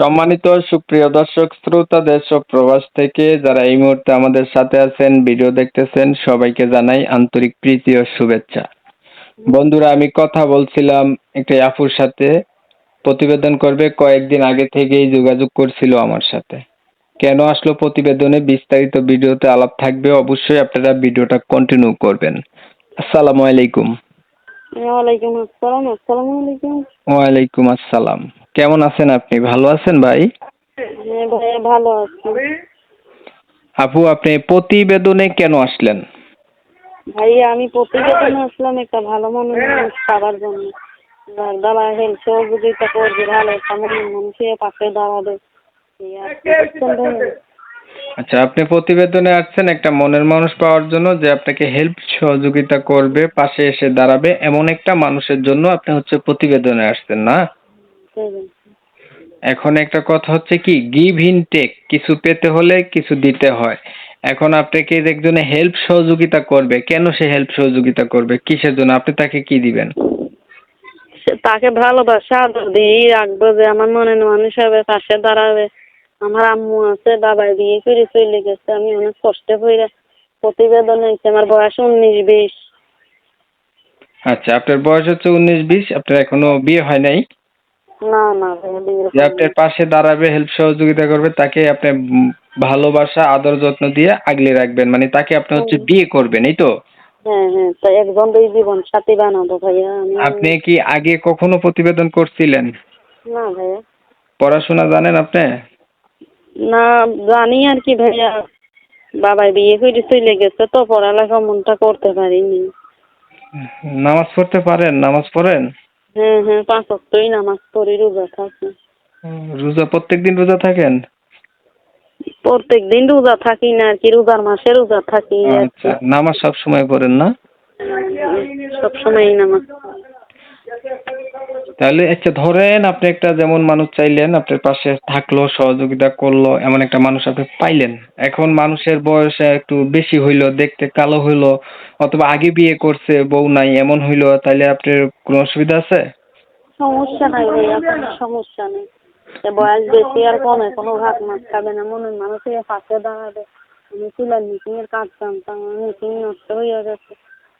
সম্মানিত সুপ্রিয় দর্শক শ্রোতা দেশ ও প্রবাস থেকে যারা এই মুহূর্তে আমাদের সাথে আছেন ভিডিও দেখতেছেন সবাইকে জানাই আন্তরিক প্রীতি ও শুভেচ্ছা। বন্ধুরা আমি কথা বলছিলাম একটা আপুর সাথে। প্রতিবেদন করবে কয়েকদিন আগে থেকেই যোগাযোগ করছিল আমার সাথে। কেন আসলো প্রতিবেদনে? বিস্তারিত ভিডিওতে আলাপ থাকবে অবশ্যই আপনারা ভিডিওটা কন্টিনিউ করবেন। আসসালামু আলাইকুম। ওয়ালাইকুম আসসালাম আসসালামু আলাইকুম। ওয়ালাইকুম আসসালাম। কেমন আছেন আপনি? ভালো আছেন ভাই? হ্যাঁ ভাইয়া ভালো আছি। আপু আপনি প্রতিবেদনে কেন আসলেন? ভাইয়া আমি প্রতিবেদনে আসলাম একটা ভালো মানুষ পাওয়ার জন্য। যার দ্বারা হেল্প সহযোগিতা করবে ভালো একটা মানুষের পাশে দাঁড়াবে। এই আর কি বুঝছেন ভাইয়া? আচ্ছা আপনি প্রতিবেদনে আসছেন একটা মনের মানুষ পাওয়ার জন্য যে আপনাকে হেল্প সহযোগিতা করবে পাশে এসে দাঁড়াবে এমন একটা মানুষের জন্য আপনি হচ্ছে প্রতিবেদনে আসছেন না। এখন একটা কথা হচ্ছে কি গিভ ইন টেক কিছু পেতে হলে কিছু দিতে হয়। এখন আপনাকে একজনে হেল্প সহযোগিতা করবে? কেন সে হেল্প সহযোগিতা করবে? কিসের জন্য? আপনি তাকে কি দিবেন? সে তাকে ভালোবাসা আদর দিয়েই রাখব যে আমার মনের মানুষ হবে পাশে দাঁড়াবে। আমার আম্মু আছে বাবাই বিয়ে করে চলে গেছে আমি অনেক কষ্টে পড়ে প্রতিবেদন হয়েছে আমার বয়স উনিশ বিশ। আচ্ছা আপনার বয়স হচ্ছে উনিশ বিশ আপনার এখনও বিয়ে হয় নাই? না না যে আপনার পাশে দাঁড়াবে হেল্প সহযোগিতা করবে তাকে আপনি ভালোবাসা আদর যত্ন দিয়ে আগলে রাখবেন। মানে তাকে আপনি হচ্ছে বিয়ে করবেন এই তো? হ্যাঁ হ্যাঁ তাই একজন দুই জীবন সাথী বানাবো ভাইয়া আমি আপনি কি আগে কখনো প্রতিবেদন করছিলেন? না ভাইয়া। পড়াশোনা জানেন আপনি? না জানি আর কি ভাইয়া। বাবাই বিয়ে করে চলে গেছে তো পড়ালেখা মনটা করতে পারিনি। নামাজ পড়তে পারেন? নামাজ পড়েন? হ্যাঁ হ্যাঁ পাঁচ অক্টই নামাজ পড়ি রোজা থাকি। রোজা প্রত্যেকদিন রোজা থাকেন? প্রত্যেক দিন রোজা থাকি না আর কি রোজার মাসে রোজা থাকি আচ্ছা নামাজ সব সময় পড়েন না? সবসময় নামাজ। তাহলে আচ্ছা ধরেন আপনি একটা যেমন মানুষ চাইলেন, আপনার পাশে থাকল, সহযোগিতা করল, এমন একটা মানুষ আপনি পাইলেন। এখন মানুষের বয়স একটু বেশি হইল, দেখতে কালো হইল, অথবা আগে বিয়ে করছে, বউ নাই, এমন হইল, তাহলে আপনার কোনো অসুবিধা আছে? সমস্যা নাই ভাইয়া কোনো সমস্যা নেই। বয়স বেশি আর কমে, কোনো ভাত মাছ খাবে না মনের মানুষের পাশে দাঁড়াবে। আমি সিলাই মিটিং এর কাজ জানতাম আমার মিটিং নষ্ট হয়ে গেছে।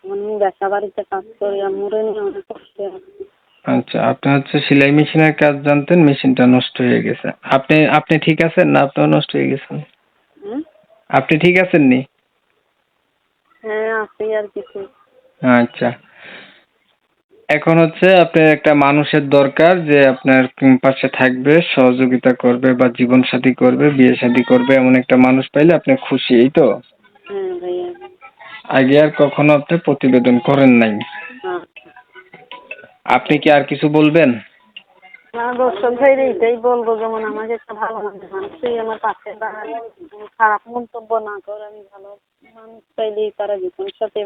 আমি ব্যবসা বাড়িতে কাজ করি আর মরে নিয়ে অনেক কষ্টে আছি। আচ্ছা আপনি হচ্ছে সেলাই মেশিনের কাজ জানতেন মেশিনটা নষ্ট হয়ে গেছে। আপনি আপনি ঠিক আছেন না আপনিও নষ্ট হয়ে গেছেন? আপনি ঠিক আছেন নি হ্যাঁ আছি আর কিছু। আচ্ছা। এখন হচ্ছে আপনার একটা মানুষের দরকার যে আপনার পাশে থাকবে সহযোগিতা করবে বা জীবন সাথী করবে বিয়ে শাদী করবে এমন একটা মানুষ পাইলে আপনি খুশি এই তো? আগে আর কখনো আপনি প্রতিবেদন করেন নাই। আপনি কি আর কিছু বলবেন? এটাই বলব, যেমন আমাকে একটা ভালো মানুষই আমার পাশে খারাপ মন্তব্য না করে, আমি ভালো মানুষ চাইলেই তারা জীবন সাথে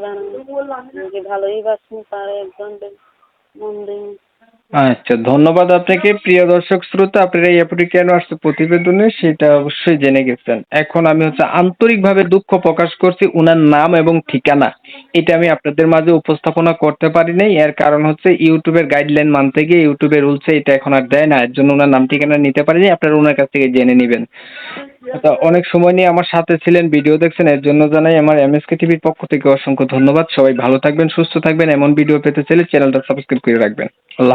যদি ভালোই বাসনি, তারা একজন আচ্ছা ধন্যবাদ আপনাকে। প্রিয় দর্শক, শ্রোতা, আপনারা এই কেন আসছে প্রতিবেদনে সেটা অবশ্যই জেনে গেছেন। এখন আমি হচ্ছে আন্তরিকভাবে দুঃখ প্রকাশ করছি উনার নাম এবং ঠিকানা। এটা আমি আপনাদের মাঝে উপস্থাপনা করতে পারি নাই এর কারণ হচ্ছে ইউটিউবের গাইডলাইন মানতে গিয়ে ইউটিউবের রুলসে এটা এখন আর দেয় না। এর জন্য ওনার নাম ঠিকানা নিতে পারিনি। আপনারা ওনার কাছ থেকে জেনে নেবেন। তো অনেক সময় নিয়ে আমার সাথে ছিলেন, ভিডিও দেখছেন, এর জন্য জানাই আমার এমএসকে টিভির পক্ষ থেকে অসংখ্য ধন্যবাদ। সবাই ভালো থাকবেন, সুস্থ থাকবেন। এমন ভিডিও পেতে চাইলে চ্যানেলটা সাবস্ক্রাইব করে রাখবেন। আল্লাহ